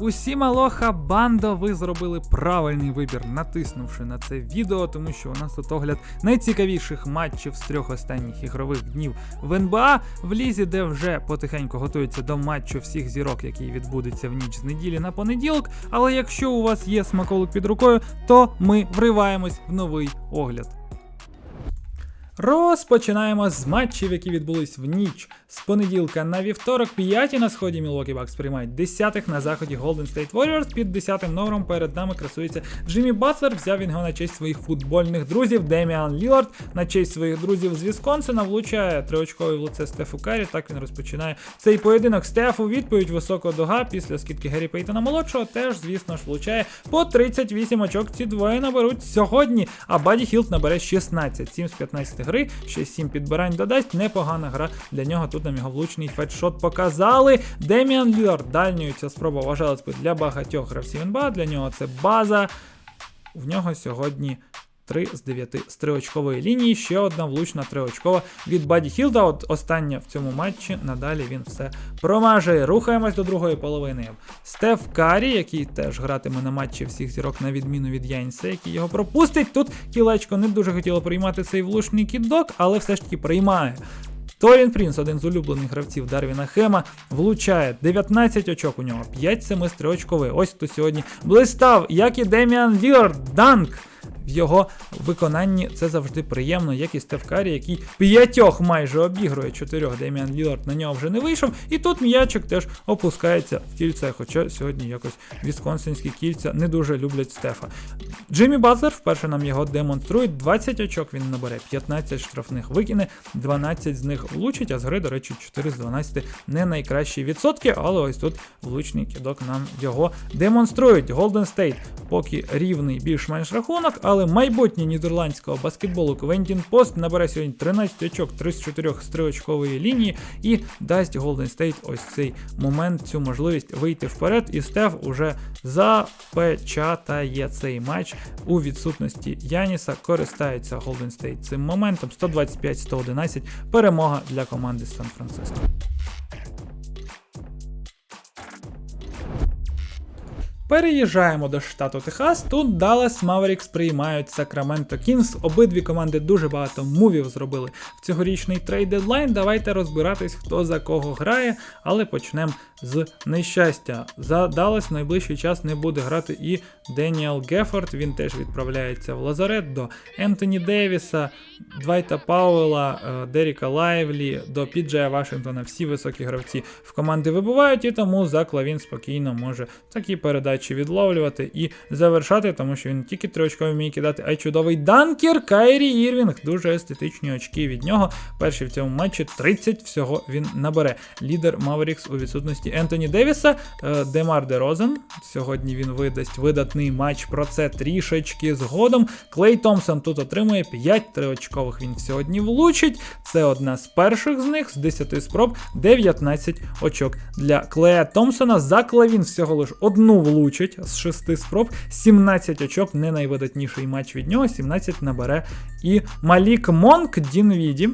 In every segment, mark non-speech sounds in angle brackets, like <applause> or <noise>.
Усі малоха бандо, ви зробили правильний вибір, натиснувши на це відео, тому що у нас тут огляд найцікавіших матчів з трьох останніх ігрових днів в НБА в лізі, де вже потихеньку готується до матчу всіх зірок, який відбудеться в ніч з неділі на понеділок. Але якщо у вас є смаколик під рукою, то ми вриваємось в новий огляд. Розпочинаємо з матчів, які відбулись в ніч з понеділка на вівторок. П'яті на сході Milwaukee Bucks приймають десятих на заході Golden State Warriors. Під десятим номером перед нами красується Джиммі Батлер. Взяв він його на честь своїх футбольних друзів. Деміан Лілард на честь своїх друзів з Вісконсина влучає триочковий в лице Стефу Карі. Так він розпочинає цей поєдинок. Стеф у відповідь високо дога після скидки Геррі Пейтона молодшого. Теж, звісно ж, влучає по 38 очок. Ці двоє наберуть сьогодні. А Баді Хілт набере 16, 7 з 15 гри, ще 7 підбирань додасть. Непогана гра для нього. Тут нам його влучний фетшот показали. Деміан Лілард дальньою ця спроба вважалась би для багатьох гравців НБА. Для нього це база. В нього сьогодні 3 з 9 з лінії. Ще одна влучна триочкова від Баді Хілда. От остання в цьому матчі. Надалі він все промажує. Рухаємось до другої половини. Стеф Карі, який теж гратиме на матчі всіх зірок, на відміну від Яньса, який його пропустить. Тут кілечко не дуже хотіло приймати цей влучний кідок, але все ж таки приймає. Торін Прінс, один з улюблених гравців Дарвіна Хема, влучає 19 очок у нього, 5 7 з. Ось хто сьогодні блистав, як і Деміан Лілард, данк. В його виконанні це завжди приємно, як і Стеф Карі, який п'ятьох майже обігрує чотирьох. Деміан Лілард на нього вже не вийшов. І тут м'ячик теж опускається в кільце, хоча сьогодні якось вісконсинські кільця не дуже люблять Стефа. Джиммі Батлер вперше нам його демонструє. 20 очок він набере, 15 штрафних викине, 12 з них влучить, а з гри, до речі, 4 з 12 не найкращі відсотки, але ось тут влучний кидок нам його демонструють. Golden State поки рівний більш-менш рахунок, але майбутнє нідерландського баскетболу Квентін Пост набере сьогодні 13 очок, 3 з триочкової лінії і дасть Golden State ось цей момент, цю можливість вийти вперед. І Стеф уже запечатає цей матч у відсутності Яніса. Користається Golden State цим моментом. 125-111 перемога для команди Сан-Франциско. Переїжджаємо до штату Техас. Тут Dallas Mavericks приймають Сакраменто Кінгс. Обидві команди дуже багато мувів зробили в цьогорічний трейд дедлайн. Давайте розбиратись, хто за кого грає, але почнемо з нещастя. За Даллас в найближчий час не буде грати і Деніел Гефорд. Він теж відправляється в Лазарет до Ентоні Девіса, Двайта Пауела, е, Деріка Лайвлі, до Піджея Вашингтона. Всі високі гравці в команди вибувають, і тому Зак він спокійно може такі передачі відловлювати і завершати, тому що він не тільки триочкові вміє кидати, а й чудовий данкер Кайрі Ірвінг. Дуже естетичні очки від нього. Перший в цьому матчі 30 всього він набере. Лідер Маверікс у відсутності Ентоні Девіса, е, Демар Де Розен. Сьогодні він видасть видатний матч. Про це трішечки згодом. Клей Томпсон тут отримує 5 триочкових. Він сьогодні влучить. Це одна з перших з них з 10 спроб, 19 очок для Клея Томпсона. За він всього лиш одну влучить з 6 спроб, 17 очок. Не найвидатніший матч від нього. 17 набере і Малік Монк Дінвіді.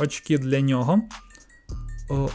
Очки для нього.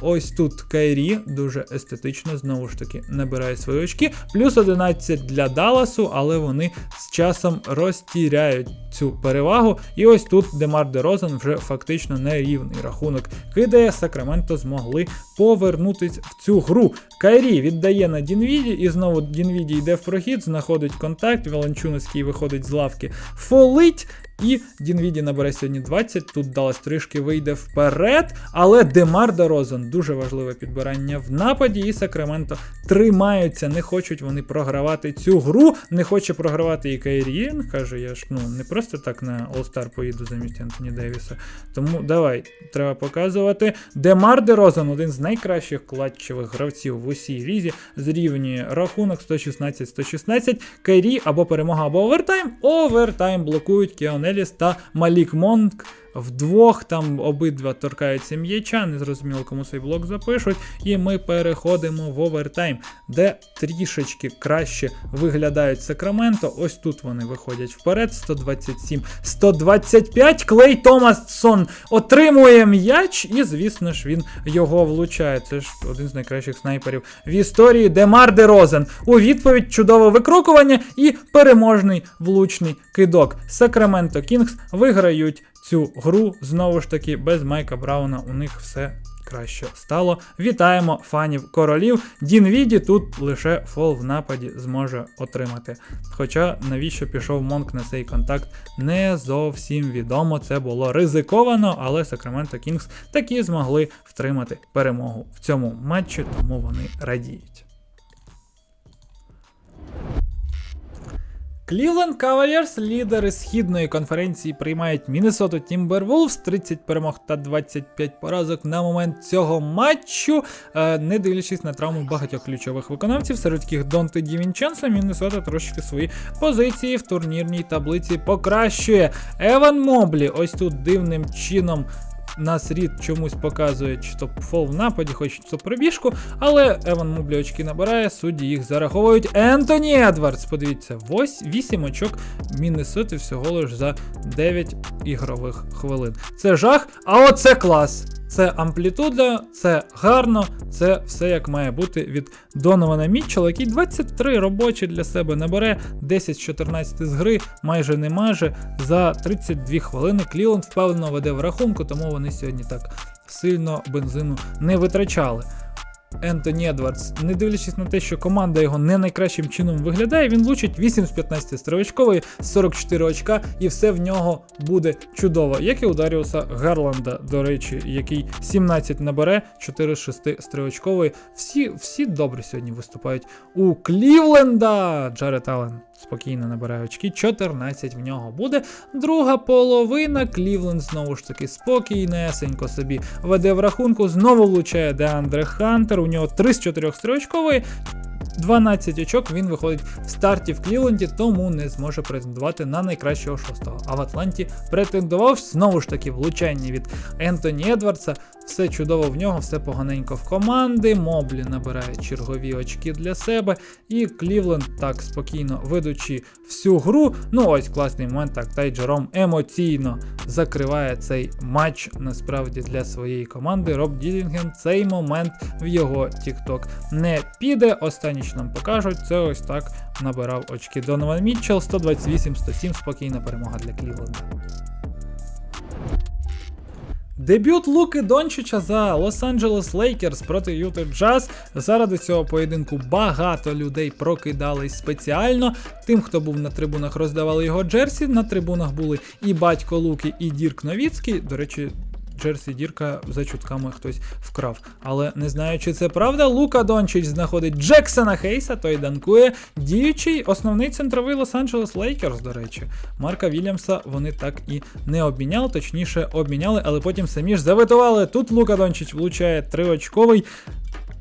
Ось тут Кайрі дуже естетично, знову ж таки, набирає свої очки. Плюс 11 для Далласу, але вони з часом розтіряють цю перевагу. І ось тут Демар Де Розен вже фактично нерівний рахунок кидає. Сакраменто змогли повернутись в цю гру. Кайрі віддає на Дінвіді, і знову Дінвіді йде в прохід, знаходить контакт. Валанчунський виходить з лавки, фолить. І Дінвіді набере сьогодні 20. Тут Далlas трішки вийде вперед. Але Демар Дорозен дуже важливе підбирання в нападі. І Сакраменто тримаються, не хочуть вони програвати цю гру. Не хоче програвати і Кайрі. Він каже, я ж ну не просто так на All-Star поїду замість Антоні Девіса. Тому давай, треба показувати. Демар Дерозен, один з найкращих клатчевих гравців в усій лізі, зрівнює рахунок 116-116. Кайрі або перемога, або овертайм. Овертайм блокують Кіон Еліс та Малік Монк. Вдвох там обидва торкаються м'яча, не зрозуміло, кому цей блок запишуть. І ми переходимо в овертайм, де трішечки краще виглядають Сакраменто. Ось тут вони виходять вперед. 127, 125. Клей Томасон отримує м'яч, і, звісно ж, він його влучає. Це ж один з найкращих снайперів в історії. Демар Де Розен. У відповідь чудове викрокування і переможний влучний кидок. Сакраменто Кінгс виграють цю гру знову ж таки без Майка Брауна. У них все краще стало. Вітаємо фанів королів. Дін Віді тут лише фол в нападі зможе отримати. Хоча навіщо пішов Монк на цей контакт, не зовсім відомо. Це було ризиковано, але Сакраменто Кінгс таки змогли втримати перемогу в цьому матчі, тому вони радіють. Cleveland Cavaliers, лідери східної конференції, приймають Міннесоту Тімбервулфс 30 перемог та 25 поразок на момент цього матчу, е, не дивлячись на травму багатьох ключових виконавців, серед яких Донте Дівінченса, Міннесота трошки свої позиції в турнірній таблиці покращує. Еван Моблі ось тут дивним чином нас рід чомусь показує, чи то фол в нападі, хоч то пробіжку, але Еван Мублі очки набирає, судді їх зараховують. Ентоні Едвардс, подивіться, 8 очок Міннесоти всього лиш за 9 ігрових хвилин. Це жах, а оце клас. Це амплітуда, це гарно, це все як має бути від Донована Мітчелла, який 23 робочі для себе набере 10 з 14 з гри, майже не майже за 32 хвилини. Кліланд впевнено веде в рахунку, тому вони сьогодні так сильно бензину не витрачали. Ентоні Едвардс, не дивлячись на те, що команда його не найкращим чином виглядає, він влучить 8 з 15 стрілочкової, 44 очка, і все в нього буде чудово. Як і у Даріуса Гарланда, до речі, який 17 набере, 4 з 6 стрілочкової. Всі, всі добре сьогодні виступають у Клівленда. Джаред Аллен спокійно набирає очки, 14 в нього буде. Друга половина. Клівленд знову ж таки спокійнесенько собі веде в рахунку. Знову влучає Деандре Хантер. У нього 3 з 4 стрілочкової. 12 очок він виходить в старті в Клівленді, тому не зможе претендувати на найкращого шостого. А в Атланті претендував знову ж таки влучання від Ентоні Едвардса. Все чудово в нього, все поганенько в команди. Моблі набирає чергові очки для себе. І Клівленд так спокійно ведучи всю гру. Ну ось класний момент. Так, Тай Джером емоційно закриває цей матч насправді для своєї команди. Роб Ділінгем цей момент в його TikTok не піде. Останні, що нам покажуть, це ось так набирав очки Донован Мітчелл. 128-107, спокійна перемога для Клівленда. Дебют Луки Дончича за Лос-Анджелес Лейкерс проти Юти Джаз. Заради цього поєдинку багато людей прокидались спеціально. Тим, хто був на трибунах, роздавали його джерсі. На трибунах були і батько Луки, і Дірк Новіцький. До речі. Джерсі Дірка за чутками хтось вкрав. Але не знаю, чи це правда. Лука Дончич знаходить Джексона Хейса, той данкує. Діючий основний центровий Лос-Анджелес Лейкерс, до речі. Марка Вільямса вони так і не обміняли, точніше обміняли, але потім самі ж заветували. Тут Лука Дончич влучає триочковий.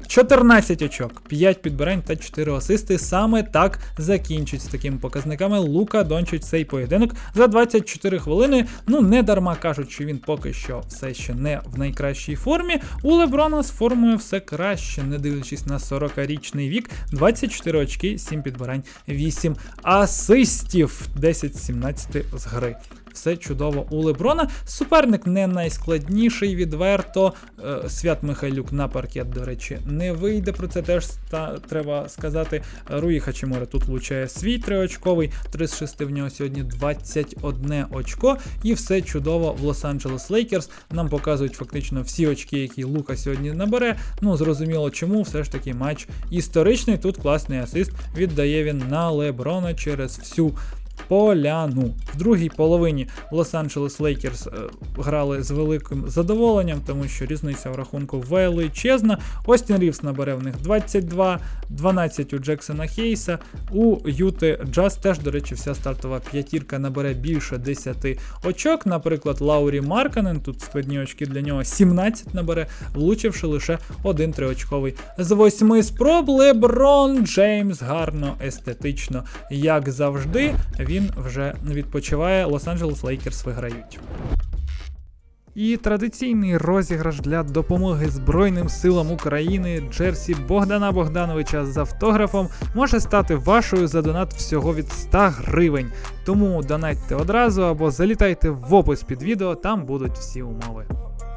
14 очок, 5 підбирань та 4 асисти. Саме так закінчить з такими показниками Лука Дончич цей поєдинок за 24 хвилини. Ну не дарма кажуть, що він поки що все ще не в найкращій формі. У Леброна з формою все краще, не дивлячись на 40-річний вік. 24 очки, 7 підбирань, 8 асистів, 10-17 з гри. Все чудово у Леброна. Суперник не найскладніший відверто. Е, Свят Михайлюк на паркет, до речі, не вийде. Про це теж треба сказати. Руї Хачимура тут влучає свій триочковий. 3 з 6 в нього сьогодні 21 очко. І все чудово в Лос-Анджелес Лейкерс. Нам показують фактично всі очки, які Лука сьогодні набере. Ну, зрозуміло, чому все ж таки матч історичний. Тут класний асист віддає він на Леброна через всю поляну. В другій половині Лос-Анджелес Лейкерс грали з великим задоволенням, тому що різниця в рахунку величезна. Остін Рівс набере в них 22, 12 у Джексона Хейса. У Юти Джаз теж, до речі, вся стартова п'ятірка набере більше 10 очок. Наприклад, Лаурі Марканен, тут складні очки для нього 17 набере, влучивши лише один триочковий з восьми спроб. Леброн Джеймс гарно, естетично, як завжди. Він вже відпочиває. Лос-Анджелес Лейкерс виграють. І традиційний розіграш для допомоги Збройним силам України Джерсі Богдана Богдановича з автографом може стати вашою за донат всього від 100 гривень. Тому донатьте одразу або залітайте в опис під відео, там будуть всі умови.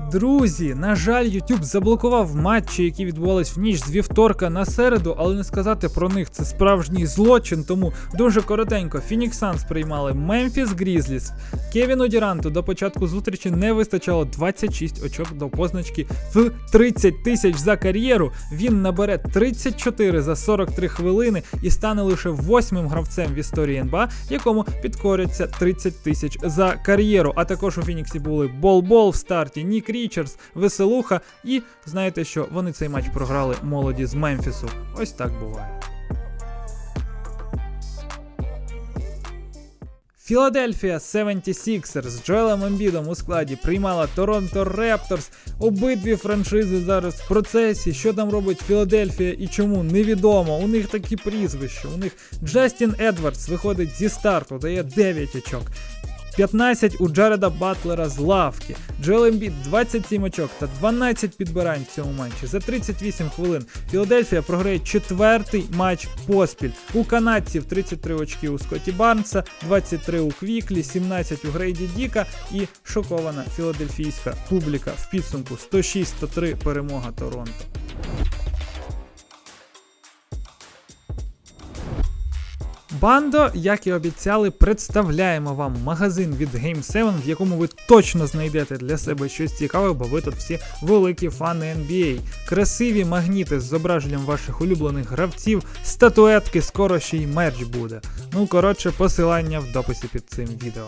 Друзі, на жаль, YouTube заблокував матчі, які відбувались в ніч з вівторка на середу, але не сказати про них це справжній злочин, тому дуже коротенько. Phoenix Suns приймали Memphis Grizzlies. Кевіну Діранту до початку зустрічі не вистачало 26 очок до позначки в 30 тисяч за кар'єру. Він набере 34 за 43 хвилини і стане лише восьмим гравцем в історії НБА, якому підкоряться 30 тисяч за кар'єру. А також у Фініксі були Бол-Бол в старті, Нік Річардс, Веселуха. І знаєте що, вони цей матч програли молоді з Мемфісу. Ось так буває. Філадельфія 76ers з Джоелем Ембідом у складі приймала Торонто Репторс. Обидві франшизи зараз в процесі. Що там робить Філадельфія і чому невідомо. У них такі прізвища. У них Джастін Едвардс виходить зі старту, дає 9 очок. 15 у Джареда Батлера з лавки. Джоел Ембіт 27 очок та 12 підбирань в цьому матчі. За 38 хвилин Філадельфія програє четвертий матч поспіль. У канадців 33 очки у Скотті Барнса, 23 у Квіклі, 17 у Грейді Діка і шокована філадельфійська публіка в підсумку 106-103 перемога Торонто. Бандо, як і обіцяли, представляємо вам магазин від Game7, в якому ви точно знайдете для себе щось цікаве, бо ви тут всі великі фани NBA. Красиві магніти з зображенням ваших улюблених гравців, статуетки, скоро ще й мерч буде. Ну, коротше, посилання в дописі під цим відео.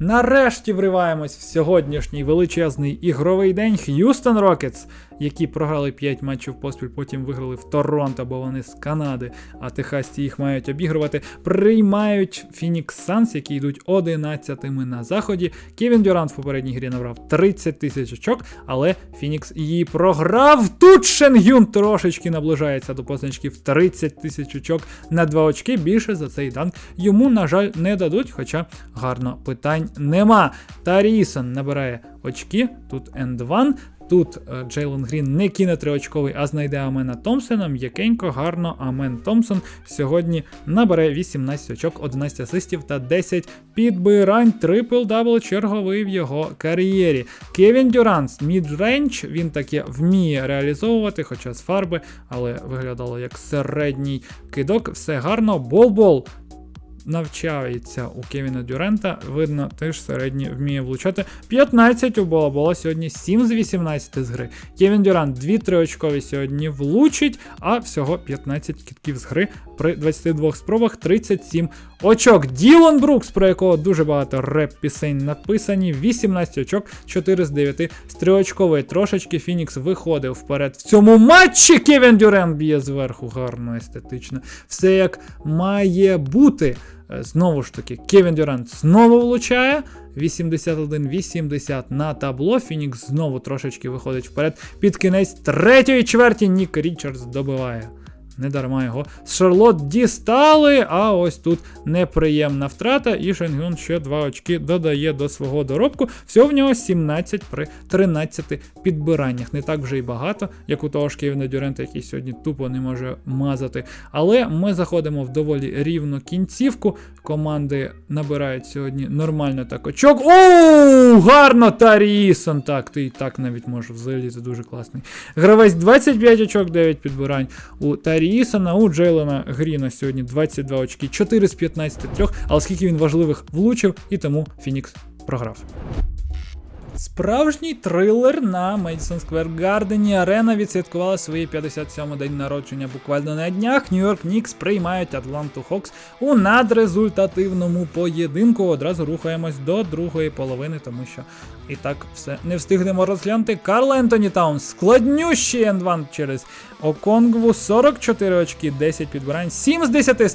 Нарешті вриваємось в сьогоднішній величезний ігровий день Х'юстон Рокетс, які програли 5 матчів поспіль, потім виграли в Торонто, бо вони з Канади, а техасці їх мають обігрувати. Приймають Фінікс Санс, які йдуть 11-ми на заході. Кевін Дюрант в попередній грі набрав 30 тисяч очок, але Фінікс її програв. Тут Шенгюн трошечки наближається до позначки в 30 тисяч очок на 2 очки. Більше за цей данк йому, на жаль, не дадуть, хоча гарно питань нема. Тарісон набирає очки, тут End One. Тут е, Джейлен Грін не кине триочковий, а знайде Амена Томпсона. М'якенько, гарно. Амен Томпсон сьогодні набере 18 очок, 11 асистів та 10 підбирань. Трипл дабл черговий в його кар'єрі. Кевін Дюранс, мідрейндж, він таке вміє реалізовувати, хоча з фарби, але виглядало як середній кидок. Все гарно. Бол-бол навчається у Кевіна Дюрента. Видно, теж середній вміє влучати. 15 у Бола було сьогодні 7 з 18 з гри. Кевін Дюрант 2-3 очкові сьогодні влучить, а всього 15 кітків з гри при 22 спробах 37 очок. Ділон Брукс, про якого дуже багато реп-пісень написані. 18 очок, 4 з 9 з. Трошечки Фінікс виходив вперед в цьому матчі. Кевін Дюрент б'є зверху, гарно, естетично. Все як має бути. Е, Знову ж таки, Кевін Дюрант знову влучає. 81-80 на табло. Фінікс знову трошечки виходить вперед. Під кінець третьої чверті Нік Річардс добиває. Не дарма його з Шарлот дістали, а ось тут неприємна втрата. І Шенгюн ще 2 очки додає до свого доробку. Всього в нього 17 при 13 підбираннях. Не так вже й багато, як у того ж Кевіна Дюрента, який сьогодні тупо не може мазати. Але ми заходимо в доволі рівну кінцівку. Команди набирають сьогодні нормально так очок. Оу, гарно Тарісон! Так, ти і так навіть можеш взагалі, це дуже класний. Гравець 25 очок, 9 підбирань у Тарісона, у Джейлена Гріна сьогодні 22 очки, 4 з 15 трьох, але скільки він важливих влучив, і тому Фінікс програв. Справжній трилер на Madison Square Garden. Арена відсвяткувала свої 57-й день народження буквально на днях. Нью-Йорк Нікс приймають Атланту Хокс у надрезультативному поєдинку. Одразу рухаємось до другої половини, тому що і так все не встигнемо розглянути. Карл Ентоні Таунс складнющий ендван через Оконгву 44 очки, 10 підбирань, 7 з 10 з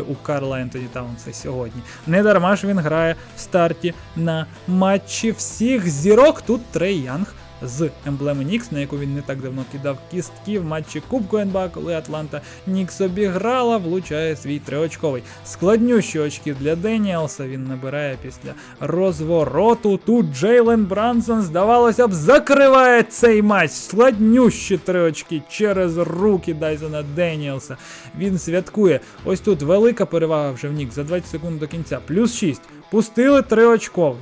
у Карла Ентоні Таунса сьогодні. Не дарма ж він грає в старті на матчі всіх зірок. Тут Трей Янг з емблеми Нікс, на яку він не так давно кидав кістки в матчі Кубку НБА, коли Атланта Нікс обіграла, влучає свій триочковий. Складнющі очки для Деніелса він набирає після розвороту. Тут Джейлен Брансон, здавалося б, закриває цей матч. Складнющі три очки через руки Дайсона Деніелса. Він святкує. Ось тут велика перевага вже в Нікс за 20 секунд до кінця. Плюс 6. Пустили триочковий.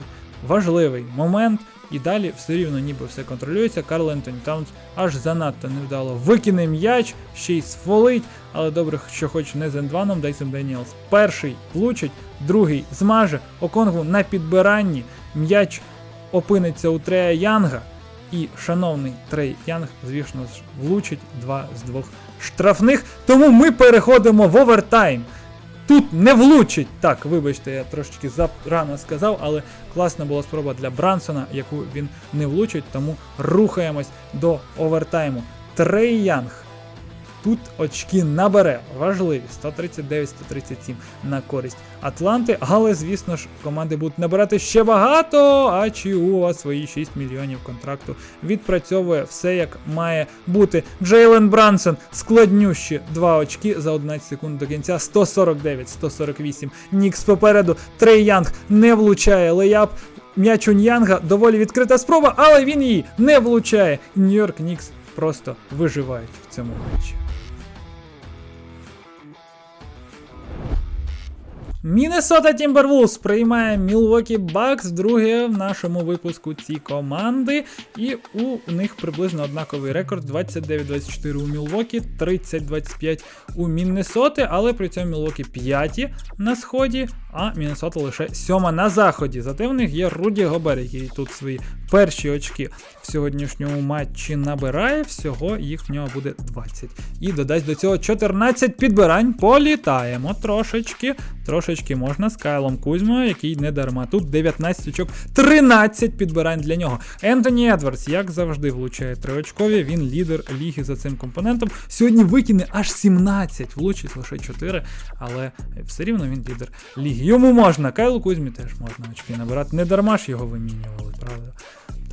Важливий момент. І далі все рівно ніби все контролюється. Карл Ентоні Таунс аж занадто невдало викине м'яч, ще й сфолить, але добре, що хоч не з ендваном Дайсон Деніелс. Перший влучить, другий змаже, Оконгву на підбиранні, м'яч опиниться у Трея Янга, і шановний Трей Янг, звісно ж, влучить два з двох штрафних. Тому ми переходимо в овертайм. Тут не влучить. Так, вибачте, я трошечки зарано сказав, але класна була спроба для Брансона, яку він не влучить, тому рухаємось до овертайму. Трей Янг тут очки набере. Важливі 139-137 на користь Атланти. Але, звісно ж, команди будуть набирати ще багато. А Чіува свої 6 мільйонів контракту відпрацьовує все як має бути. Джейлен Брансон складнющі 2 очки за 11 секунд до кінця. 149-148. Нікс попереду. Трей Янг не влучає леяп. М'яч у Ньянга доволі відкрита спроба, але він її не влучає. Нью-Йорк Нікс просто виживають в цьому матчі. Міннесота Тімбервулс приймає Мілвокі Бакс, друге в нашому випуску ці команди. І у них приблизно однаковий рекорд: 29-24 у Мілвокі, 30-25 у Міннесоти, але при цьому Мілвокі п'яті на сході, а Міннесота лише 7 на заході. Зате в них є Руді Гобер, який тут свої перші очки в сьогоднішньому матчі набирає. Всього їх в нього буде 20. І додасть до цього 14 підбирань. Політаємо трошечки. Трошечки можна з Кайлом Кузьмою, який не дарма. Тут 19 очок, 13 підбирань для нього. Ентоні Едвардс, як завжди, влучає триочкові. Він лідер ліги за цим компонентом. Сьогодні викине аж 17, влучить лише 4, але все рівно він лідер ліги. Йому можна. Кайлу Кузьмі теж можна очки набирати. Не дарма ж його вимінювали, правда?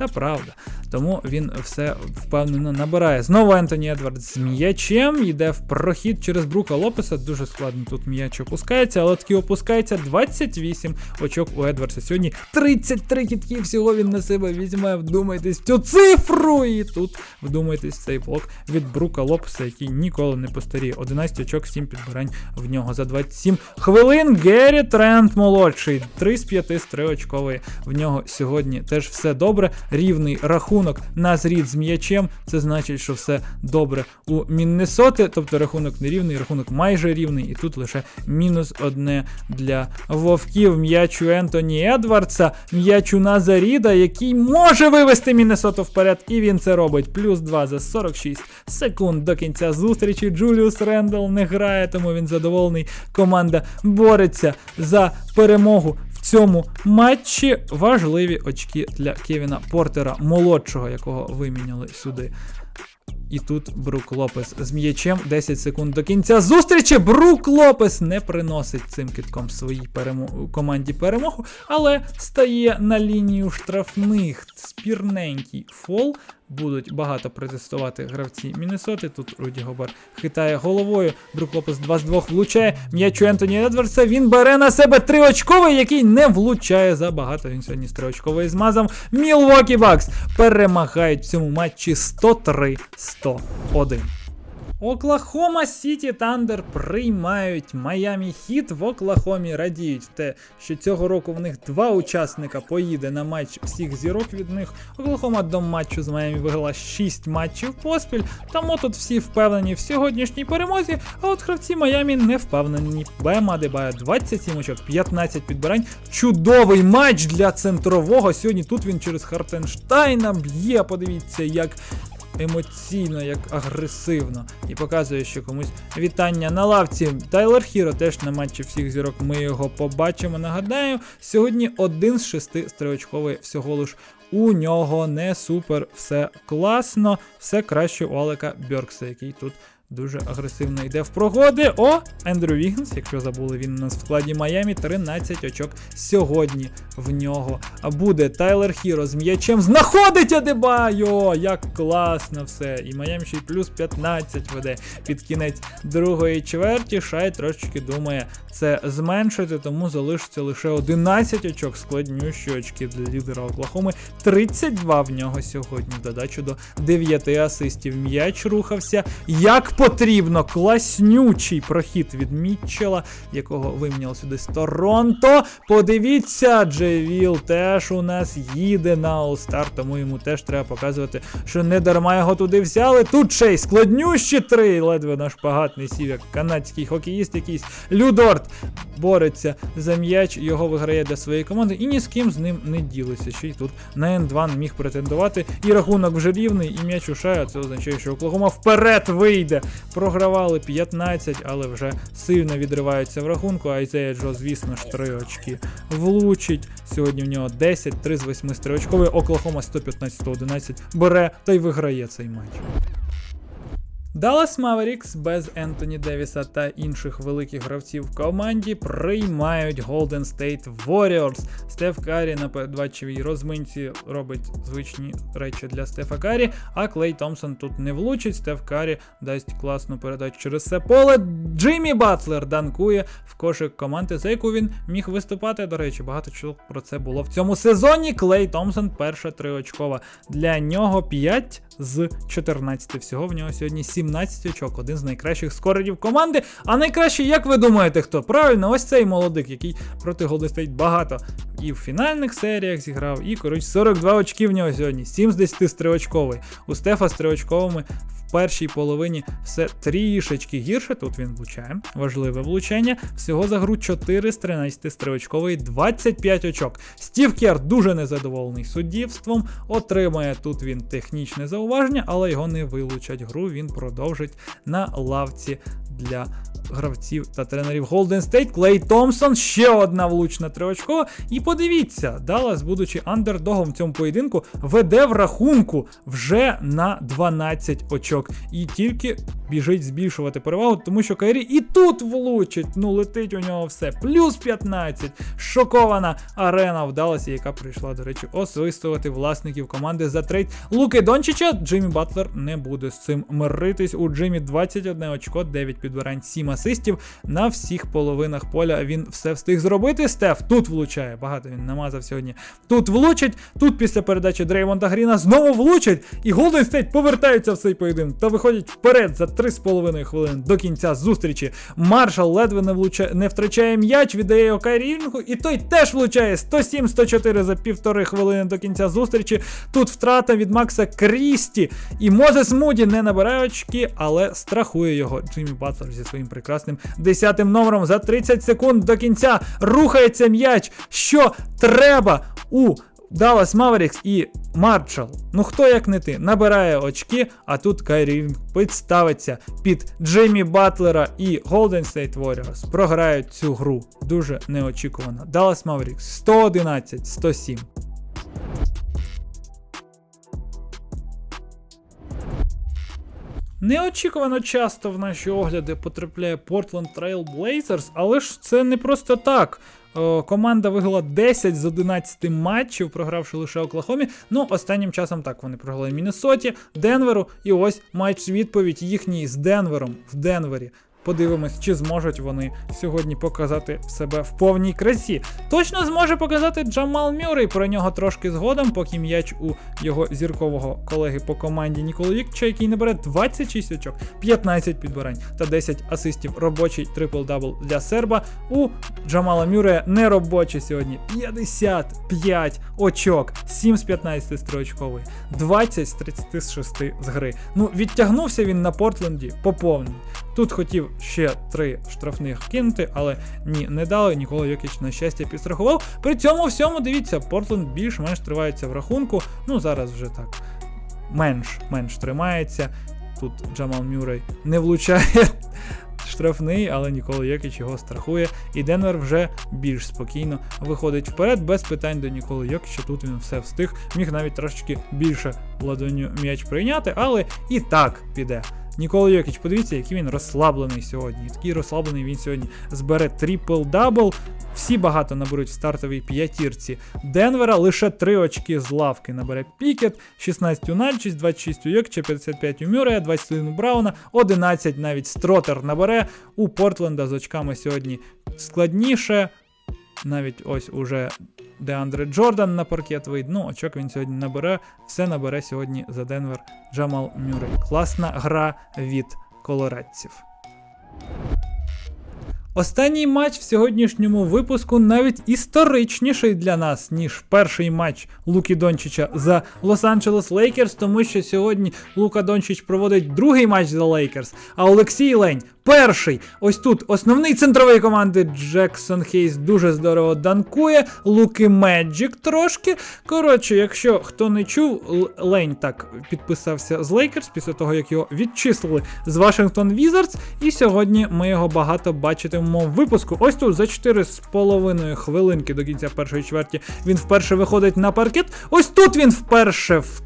Та правда. Тому він все впевнено набирає. Знову Ентоні Едвардс з м'ячем. Йде в прохід через Брука Лопеса. Дуже складно тут м'яч опускається, але таки опускається 28 очок у Едвардса. Сьогодні 33 кітки всього він на себе візьме. Вдумайтесь в цю цифру. І тут вдумайтесь в цей блок від Брука Лопеса, який ніколи не постаріє. 11 очок, 7 підбирань в нього за 27 хвилин. Геррі Трент молодший. 3 з 5 з 3 очкової. В нього сьогодні теж все добре. Рівний рахунок на зрід з м'ячем. Це значить, що все добре у Міннесоти. Тобто рахунок не рівний, рахунок майже рівний. І тут лише мінус одне для вовків. М'яч у Ентоні Едвардса, м'яч у Назаріда, який може вивести Міннесоту вперед. І він це робить. Плюс 2 за 46 секунд до кінця зустрічі. Джуліус Рендл не грає, тому він задоволений. Команда бореться за перемогу в цьому матчі важливі очки для Кевіна Портера, молодшого, якого виміняли сюди. І тут Брук Лопес з м'ячем 10 секунд до кінця зустрічі. Брук Лопес не приносить цим китком своїй перемо... команді перемогу, але стає на лінію штрафних. Спірненький фол. Будуть багато протестувати гравці Міннесоти. Тут Руді Гобер хитає головою. Брук Лопес 2 з 2 влучає. М'ячу Ентоні Едвардса. Він бере на себе триочковий, який не влучає забагато. Він сьогодні з триочковий змазав. Мілвокі Бакс перемагають в цьому матчі 103-101. Оклахома Сіті Тандер приймають Майамі Хіт в Оклахомі. Радіють те, що цього року в них два учасника поїде на матч всіх зірок від них. Оклахома до матчу з Майамі виграла 6 матчів поспіль. Тому тут всі впевнені в сьогоднішній перемозі. А от гравці Майамі не впевнені. Бема Дебая 27 очок, 15 підбирань. Чудовий матч для центрового. Сьогодні тут він через Хартенштайна б'є. Подивіться, як емоційно, як агресивно. І показує, що комусь вітання на лавці. Тайлер Хіро теж на матчі всіх зірок. Ми його побачимо. Нагадаю, сьогодні один з шести стрілочковий всього лиш. У нього не супер все класно, все краще у Алека Бьоркса, який тут дуже агресивно йде в прогоди. О, Ендрю Вігнс, якщо забули, він у нас в складі Майамі, 13 очок сьогодні в нього. Буде Тайлер Хіро з м'ячем. Знаходить Адебайо! Як класно все. І Майамі ще й плюс 15 веде під кінець другої чверті. Шай трошечки думає це зменшити, тому залишиться лише 11 очок. Складнющі очки для лідера Оклахоми. 32 в нього сьогодні. Додачу до 9 асистів. М'яч рухався як потрібно. Класнючий прохід від Мітчела, якого виміняли сюди з Торонто. Подивіться, Джевіл теж у нас їде на All-Star, тому йому теж треба показувати, що не дарма його туди взяли. Тут ще й складнющі три. Ледве наш пагатний сів, як канадський хокеїст, якийсь Людорт бореться за м'яч, його виграє для своєї команди і ні з ким з ним не ділиться. Ще й тут на N2 не міг претендувати. І рахунок вже рівний, і м'яч у Шая. Це означає, що Оклахома вперед вийде. Програвали 15, але вже сильно відриваються в рахунку. Айзея Джо, звісно ж, 3 очки влучить. Сьогодні в нього 10, 3 з 8 стрічковий. Оклахома 115-111 бере та й виграє цей матч. Даллас Mavericks без Ентоні Девіса та інших великих гравців в команді приймають Golden State Warriors. Стеф Карі на передбачевій розминці робить звичні речі для Стефа Карі, а Клей Томпсон тут не влучить. Стеф Карі дасть класну передачу через все поле. Джиммі Батлер данкує в кошик команди, за яку він міг виступати. До речі, багато чого про це було в цьому сезоні. Клей Томпсон перша триочкова. Для нього 5 з 14. Всього в нього сьогодні 17 очок, один з найкращих скорерів команди. А найкращий, як ви думаєте, хто? Правильно, ось цей молодик, який проти State багато і в фінальних серіях зіграв, і, коротше, 42 очки в нього сьогодні, 7 з 10 стріочковий. У Стефа з триочковими в першій половині все трішечки гірше. Тут він влучає. Важливе влучання. Всього за гру 4 з 13 стрілочкової, 25 очок. Стів Кер дуже незадоволений суддівством. Отримає тут він технічне зауваження, але його не вилучать гру. Він продовжить на лавці для гравців та тренерів Golden State. Клей Томпсон, ще одна влучна триочкова. І подивіться, Даллас, будучи андердогом в цьому поєдинку, веде в рахунку вже на 12 очок. І тільки біжить збільшувати перевагу, тому що Кайрі і тут влучить. Ну, летить у нього все. Плюс 15. Шокована арена в Далласі, яка прийшла, до речі, освистувати власників команди за трейд Луки Дончича. Джиммі Батлер не буде з цим миритись. У Джиммі 21 очко, 9 підбирань, 7 асистів на всіх половинах поля. Він все встиг зробити. Стеф тут влучає. Багато він намазав сьогодні. Тут влучить. Тут після передачі Дрейвонда Гріна знову влучить. І Голден Стейт повертаються в цей поєдинок та виходять вперед за 3,5 хвилин до кінця зустрічі. Маршал ледве не влучає, не втрачає м'яч, віддає його Кайрі Ірвінгу, і той теж влучає 107-104 за півтори хвилини до кінця зустрічі. Тут втрата від Макса Крісті. І Мозес Муді не набирає очки, але страхує його Джиммі Батлер зі своїм прекрасним 10 номером за 30 секунд до кінця. Рухається м'яч. Що треба у Dallas Mavericks і Маршал, ну хто як не ти, набирає очки, а тут Кайрі підставиться під Джиммі Батлера і Golden State Warriors. Програють цю гру дуже неочікувано. Dallas Mavericks 111-107. Неочікувано часто в наші огляди потрапляє Portland Trail Blazers, але ж це не просто так. Команда виграла 10 з 11 матчів, програвши лише Оклахомі. Ну, останнім часом так вони програли Міннесоті, Денверу. І ось матч відповідь їхній з Денвером в Денвері. Подивимось, чи зможуть вони сьогодні показати себе в повній красі. Точно зможе показати Джамал Мюррей, про нього трошки згодом, поки м'яч у його зіркового колеги по команді Ніколи Вікча, який набере 26 очок, 15 підбирань та 10 асистів. Робочий трипл-дабл для серба. У Джамала Мюррея не робочий сьогодні 55 очок, 7 з 15 строчковий, 20 з 36 з гри. Ну, відтягнувся він на Портленді по повній. Тут хотів ще три штрафних кинути, але ні, не дали. Ніколи Йокіч, на щастя, підстрахував. При цьому всьому, дивіться, Портленд більш-менш тривається в рахунку. Ну, зараз вже так. Менш-менш тримається. Тут Джамал Мюррей не влучає <laughs> штрафний, але Нікола Йокіч його страхує. І Денвер вже більш спокійно виходить вперед, без питань до Ніколи Йокіча. Тут він все встиг, міг навіть трошечки більше ладоню м'яч прийняти, але і так піде. Нікола Йокіч, подивіться, який він розслаблений сьогодні. Такий розслаблений він сьогодні збере трипл-дабл. Всі багато наберуть в стартовій п'ятірці Денвера. Лише 3 очки з лавки набере Пікет, 16 у Нальчіс, 26 у Йокча, 55 у Мюрея, 21 у Брауна, 11 навіть Стротер набере. У Портленда з очками сьогодні складніше. Навіть ось уже Деандре Джордан на паркет вийде. Ну, очок він сьогодні набере. Все набере сьогодні за Денвер Джамал Мюррей. Класна гра від колорадців. Останній матч в сьогоднішньому випуску навіть історичніший для нас, ніж перший матч Луки Дончича за Лос-Анджелес Лейкерс, тому що сьогодні Лука Дончич проводить другий матч за Лейкерс, а Олексій Лень перший. Ось тут основний центровий команди Джексон Хейс дуже здорово данкує. Луки Меджик трошки. Коротше, якщо хто не чув, Лень так підписався з Лейкерс після того, як його відчислили з Вашингтон Візардс. І сьогодні ми його багато бачитимемо в випуску. Ось тут за 4,5 хвилинки до кінця першої чверті він вперше виходить на паркет. Ось тут він вперше в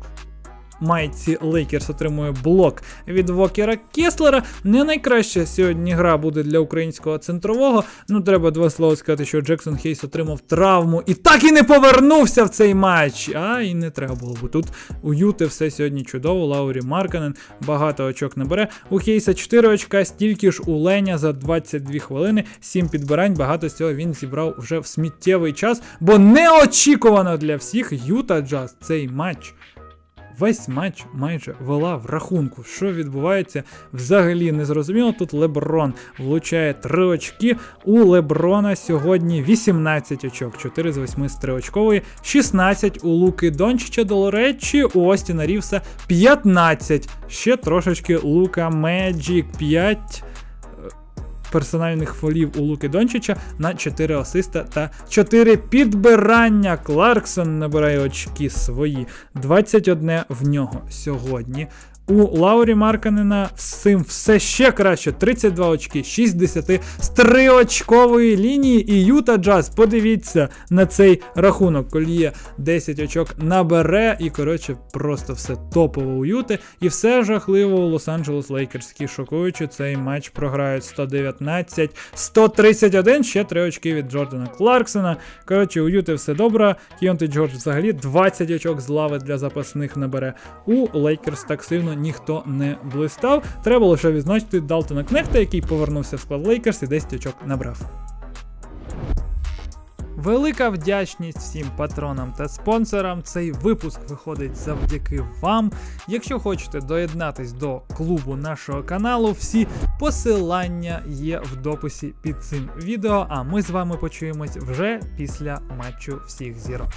майці Лейкерс отримує блок від Вокера Кеслера. Не найкраща сьогодні гра буде для українського центрового. Ну, треба два слова сказати, що Джексон Хейс отримав травму і так і не повернувся в цей матч. А і не треба було, бо тут у Юти все сьогодні чудово. Лаурі Марканен багато очок набере. У Хейса 4 очка, стільки ж у Леня за 22 хвилини, 7 підбирань. Багато з цього він зібрав вже в сміттєвий час, бо неочікувано для всіх Юта Джаз цей матч весь матч майже вела в рахунку. Що відбувається, взагалі не зрозуміло. Тут Леброн влучає 3 очки. У Леброна сьогодні 18 очок, 4 з 8 з 3 очкової, 16 у Луки Дончича до речі, у Остіна Рівса 15. Ще трошечки Лука Меджік 5 персональних фолів у Луки Дончича на 4 асиста та 4 підбирання. Кларксон набирає очки свої. 21 в нього сьогодні. У Лаурі Марканена цим все ще краще. 32 очки, 60 з 3 очкової лінії. І Юта Джаз, подивіться на цей рахунок. Коліє 10 очок набере. І, коротше, просто все топово у Юти. І все жахливо у Лос-Анджелес Лейкерс, які шокуючи цей матч програють 119, 131, ще 3 очки від Джордана Кларксона. Коротше, у Юти все добре. Кіонти Джордж взагалі 20 очок з лави для запасних набере. У Лейкерс так сильно ніхто не блистав. Треба лише відзначити Далтона Кнехта, який повернувся в склад Лейкерс і 10 очок набрав. Велика вдячність всім патронам та спонсорам. Цей випуск виходить завдяки вам. Якщо хочете доєднатись до клубу нашого каналу, всі посилання є в дописі під цим відео. А ми з вами почуємось вже після матчу всіх зірок.